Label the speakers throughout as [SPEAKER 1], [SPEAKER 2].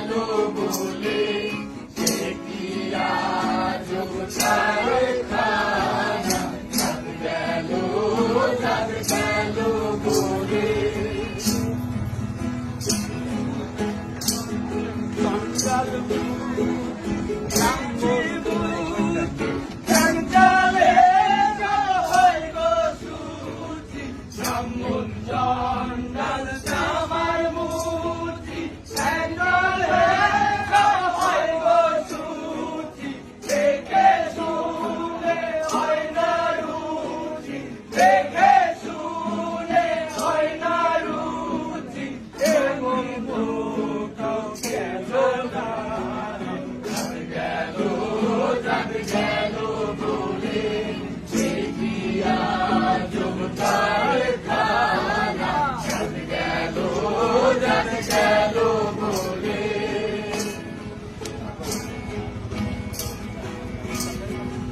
[SPEAKER 1] গেল বলে সে কি আজ ছাড়ে খানা? চাঁদ গেল চাঁদ গেল বলে। চঞ্চল চঞ্চলে হয় গো সুচি চমন জন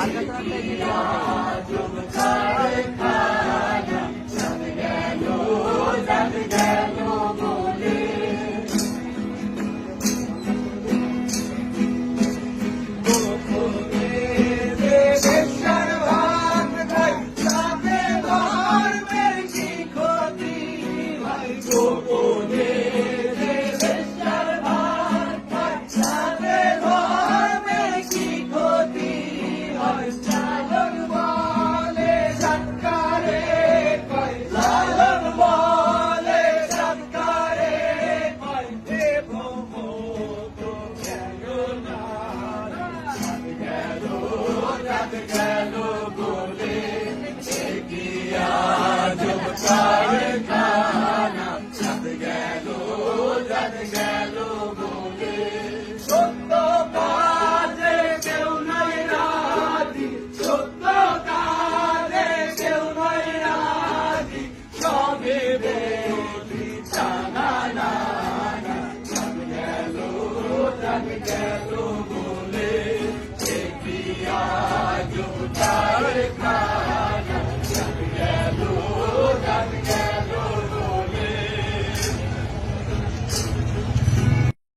[SPEAKER 1] Ada. the crowd.